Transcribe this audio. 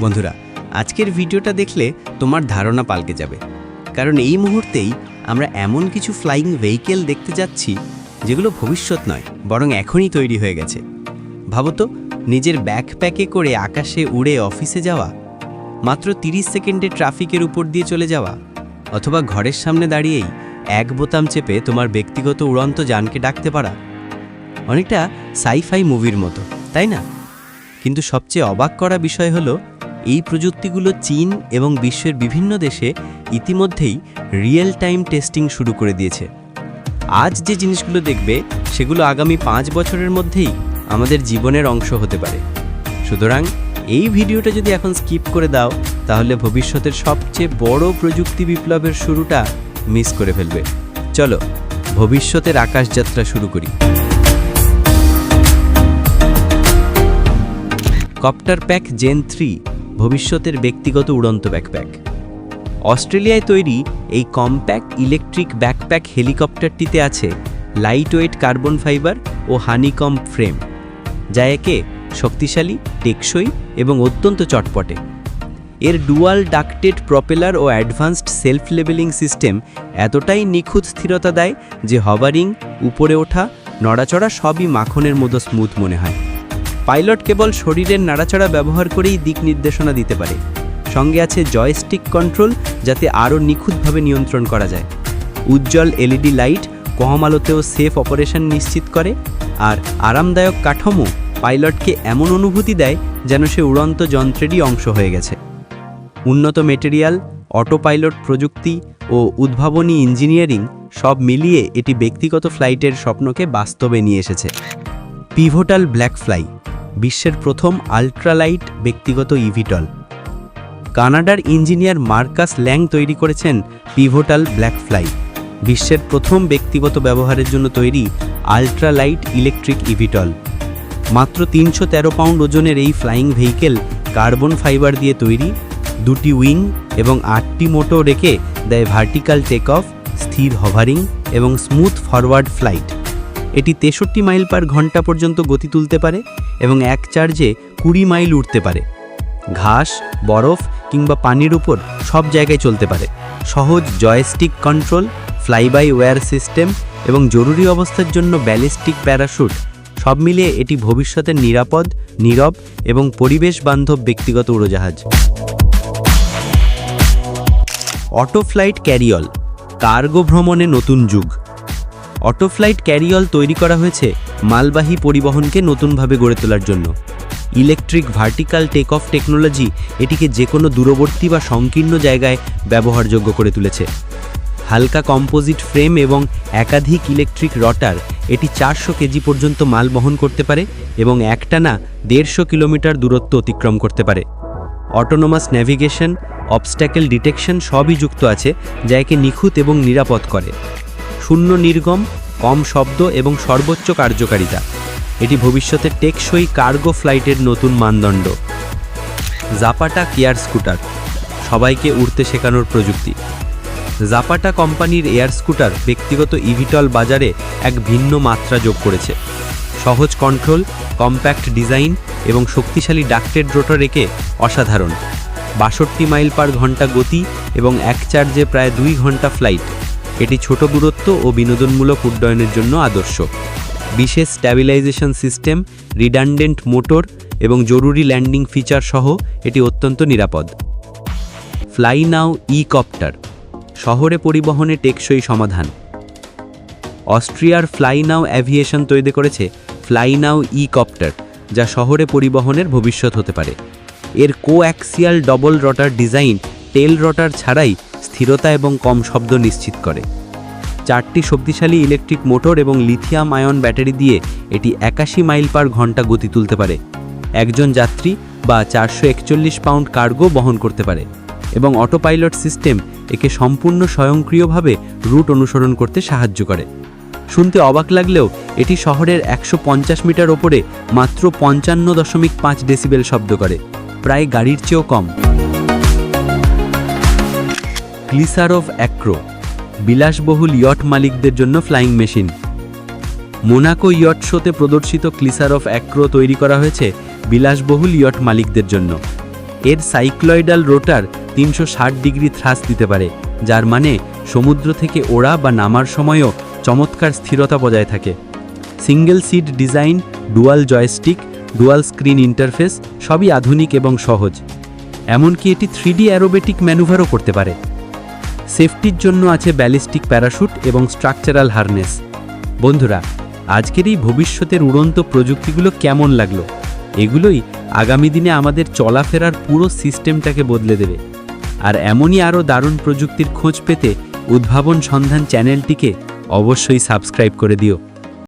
বন্ধুরা, আজকের ভিডিওটা দেখলে তোমার ধারণা পাল্টে যাবে। কারণ এই মুহূর্তেই আমরা এমন কিছু ফ্লাইং ভেহিকেল দেখতে যাচ্ছি, যেগুলো ভবিষ্যৎ নয়, বরং এখনই তৈরি হয়ে গেছে। ভাবো তো, নিজের ব্যাকপ্যাকে করে আকাশে উড়ে অফিসে যাওয়া, মাত্র 30 সেকেন্ডে ট্রাফিকের উপর দিয়ে চলে যাওয়া, অথবা ঘরের সামনে দাঁড়িয়েই এক বোতাম চেপে তোমার ব্যক্তিগত উড়ন্ত যানকে ডাকতে পারা। অনেকটা সাইফাই মুভির মতো, তাই না? কিন্তু সবচেয়ে অবাক করা বিষয় হলো এই প্রযুক্তিগুলো চীন এবং বিশ্বের বিভিন্ন দেশে ইতিমধ্যেই রিয়েল টাইম টেস্টিং শুরু করে দিয়েছে। আজ যে জিনিসগুলো দেখবে, সেগুলো আগামী পাঁচ বছরের মধ্যেই আমাদের জীবনের অংশ হতে পারে। সুতরাং এই ভিডিওটা যদি এখন স্কিপ করে দাও, তাহলে ভবিষ্যতের সবচেয়ে বড় প্রযুক্তি বিপ্লবের শুরুটা মিস করে ফেলবে। চলো, ভবিষ্যতের আকাশযাত্রা শুরু করি। কপ্টার প্যাক জেন থ্রি ভবিষ্যতের ব্যক্তিগত উড়ন্ত ব্যাকপ্যাক অস্ট্রেলিয়ায় তৈরি এই কম্প্যাক্ট ইলেকট্রিক ব্যাকপ্যাক হেলিকপ্টারটিতে আছে লাইটওয়েট কার্বন ফাইবার ও হানিকম ফ্রেম যা একে শক্তিশালী, টেকসই এবং অত্যন্ত চটপটে। এর ডুয়াল ডাক্টেড প্রপেলার ও অ্যাডভান্সড সেলফ লেবেলিং সিস্টেম এতটাই নিখুঁত স্থিরতা দেয় যে হবারিং উপরে ওঠা, নড়াচড়া সবই মাখনের মতো স্মুথ মনে হয়। পাইলট কেবল শরীরের নাড়াচাড়া ব্যবহার করেই দিক নির্দেশনা দিতে পারে। সঙ্গে আছে জয়স্টিক কন্ট্রোল, যাতে আরও নিখুঁতভাবে নিয়ন্ত্রণ করা যায়। উজ্জ্বল এলইডি লাইট কম আলোতেও সেফ অপারেশন নিশ্চিত করে, আর আরামদায়ক কাঠামো পাইলটকে এমন অনুভূতি দেয় যেন সে উড়ন্ত যন্ত্রেরই অংশ হয়ে গেছে। উন্নত মেটেরিয়াল অটো পাইলট প্রযুক্তি ও উদ্ভাবনী ইঞ্জিনিয়ারিং সব মিলিয়ে এটি ব্যক্তিগত ফ্লাইটের স্বপ্নকে বাস্তবে নিয়ে এসেছে। পিভোটাল ব্ল্যাক ফ্লাই বিশ্বের প্রথম আল্ট্রালাইট ব্যক্তিগত ইভিটল। কানাডার ইঞ্জিনিয়ার মার্কাস ল্যাং তৈরি করেছেন পিভোটাল ব্ল্যাক ফ্লাই বিশ্বের প্রথম ব্যক্তিগত ব্যবহারের জন্য তৈরি আল্ট্রালাইট ইলেকট্রিক ইভিটল। মাত্র তিনশো তেরো পাউন্ড ওজনের এই ফ্লাইং ভেহিকেল কার্বন ফাইবার দিয়ে তৈরি, দুটি উইং এবং আটটি মোটো রেখে দেয় ভার্টিক্যাল টেক অফ, স্থির হভারিং এবং স্মুথ ফরওয়ার্ড ফ্লাইট। এটি তেষট্টি মাইল পার ঘণ্টা পর্যন্ত গতি তুলতে পারে এবং এক চার্জে কুড়ি মাইল উঠতে পারে। ঘাস, বরফ কিংবা পানির উপর সব জায়গায় চলতে পারে। সহজ joystick control fly by wire system এবং জরুরি অবস্থার জন্য ব্যালিস্টিক প্যারাশুট সব মিলিয়ে এটি ভবিষ্যতের নিরাপদ, নীরব এবং পরিবেশ বান্ধব ব্যক্তিগত উড়োজাহাজ। অটো ফ্লাইট ক্যারিয়ল কার্গো ভ্রমণে নতুন যুগ। অটোফ্লাইট ক্যারিয়ল তৈরি করা হয়েছে মালবাহী পরিবহনকে নতুনভাবে গড়ে তোলার জন্য। Electric vertical take off technology এটিকে যে কোনো দূরবর্তী বা সংকীর্ণ জায়গায় ব্যবহারযোগ্য করে তুলেছে। হালকা কম্পোজিট ফ্রেম এবং একাধিক ইলেকট্রিক রটার এটি চারশো কেজি পর্যন্ত মাল বহন করতে পারে এবং একটানা দেড়শো কিলোমিটার দূরত্ব অতিক্রম করতে পারে। অটোনোমাস ন্যাভিগেশন, অবস্ট্যাকেল ডিটেকশন সবই যুক্ত আছে, যা একে নিখুঁত এবং নিরাপদ করে। শূন্য নির্গম, কম শব্দ এবং সর্বোচ্চ কার্যকারিতা। এটি ভবিষ্যতে টেকসই কার্গো ফ্লাইটের নতুন মানদণ্ড। জাপাটা কেয়ার স্কুটার, সবাইকে উড়তে শেখানোর প্রযুক্তি। জাপাটা কোম্পানির এয়ার স্কুটার ব্যক্তিগত ইভিটল বাজারে এক ভিন্ন মাত্রা যোগ করেছে। সহজ কন্ট্রোল, কম্প্যাক্ট ডিজাইন এবং শক্তিশালী ডাক্টেড রোটর রেখে অসাধারণ। বাষট্টি মাইল পার ঘণ্টা গতি এবং এক চার্জে প্রায় দুই ঘণ্টা ফ্লাইট। এটি ছোট দূরত্ব ও বিনোদনমূলক উড্ডয়নের জন্য আদর্শ। বিশেষ স্ট্যাবিলাইজেশন সিস্টেম, রিডান্ডেন্ট মোটর এবং জরুরি ল্যান্ডিং ফিচার সহ এটি অত্যন্ত নিরাপদ। ফ্লাই নাও ই কপ্টার শহরে পরিবহনে টেকসই সমাধান। অস্ট্রিয়ার ফ্লাই নাও অ্যাভিয়েশন তৈরি করেছে ফ্লাই নাও ই কপ্টার যা শহরে পরিবহনের ভবিষ্যৎ হতে পারে। এর coaxial double rotor design tail rotor ছাড়াই স্থিরতা এবং কম শব্দ নিশ্চিত করে। চারটি শক্তিশালী ইলেকট্রিক মোটর এবং লিথিয়াম আয়ন ব্যাটারি দিয়ে এটি একাশি মাইল পার ঘণ্টা গতি তুলতে পারে। একজন যাত্রী বা চারশো একচল্লিশ পাউন্ড কার্গো বহন করতে পারে এবং অটো পাইলট সিস্টেম একে সম্পূর্ণ স্বয়ংক্রিয়ভাবে রুট অনুসরণ করতে সাহায্য করে। শুনতে অবাক লাগলেও এটি শহরের একশো পঞ্চাশ মিটার ওপরে মাত্র পঞ্চান্ন দশমিক পাঁচ ডেসিবেল শব্দ করে, প্রায় গাড়ির চেয়েও কম। গ্লিসারভ অ্যাক্রো, বিলাসবহুল ইয়ট মালিকদের জন্য ফ্লাইং মেশিন। মোনাকো ইয়ট শোতে প্রদর্শিত ক্লিসারভ অ্যাক্রো তৈরি করা হয়েছে বিলাসবহুল ইয়ট মালিকদের জন্য। এর সাইক্লয়েডাল রোটার তিনশো ষাট ডিগ্রি থ্রাস দিতে পারে, যার মানে সমুদ্র থেকে ওড়া বা নামার সময়ও চমৎকার স্থিরতা বজায় থাকে। Single seat design, dual joystick, dual screen interface সবই আধুনিক এবং সহজ। এমনকি এটি থ্রিডি অ্যারোবেটিক ম্যানুভারও করতে পারে। সেফটির জন্য আছে ব্যালিস্টিক প্যারাশুট এবং স্ট্রাকচারাল হারনেস। বন্ধুরা, আজকের এই ভবিষ্যতের উড়ন্ত প্রযুক্তিগুলো কেমন লাগল? এগুলোই আগামী দিনে আমাদের চলাফেরার পুরো সিস্টেমটাকে বদলে দেবে। আর এমনই আরও দারুণ প্রযুক্তির খোঁজ পেতে উদ্ভাবন সন্ধান চ্যানেলটিকে অবশ্যই সাবস্ক্রাইব করে দিও।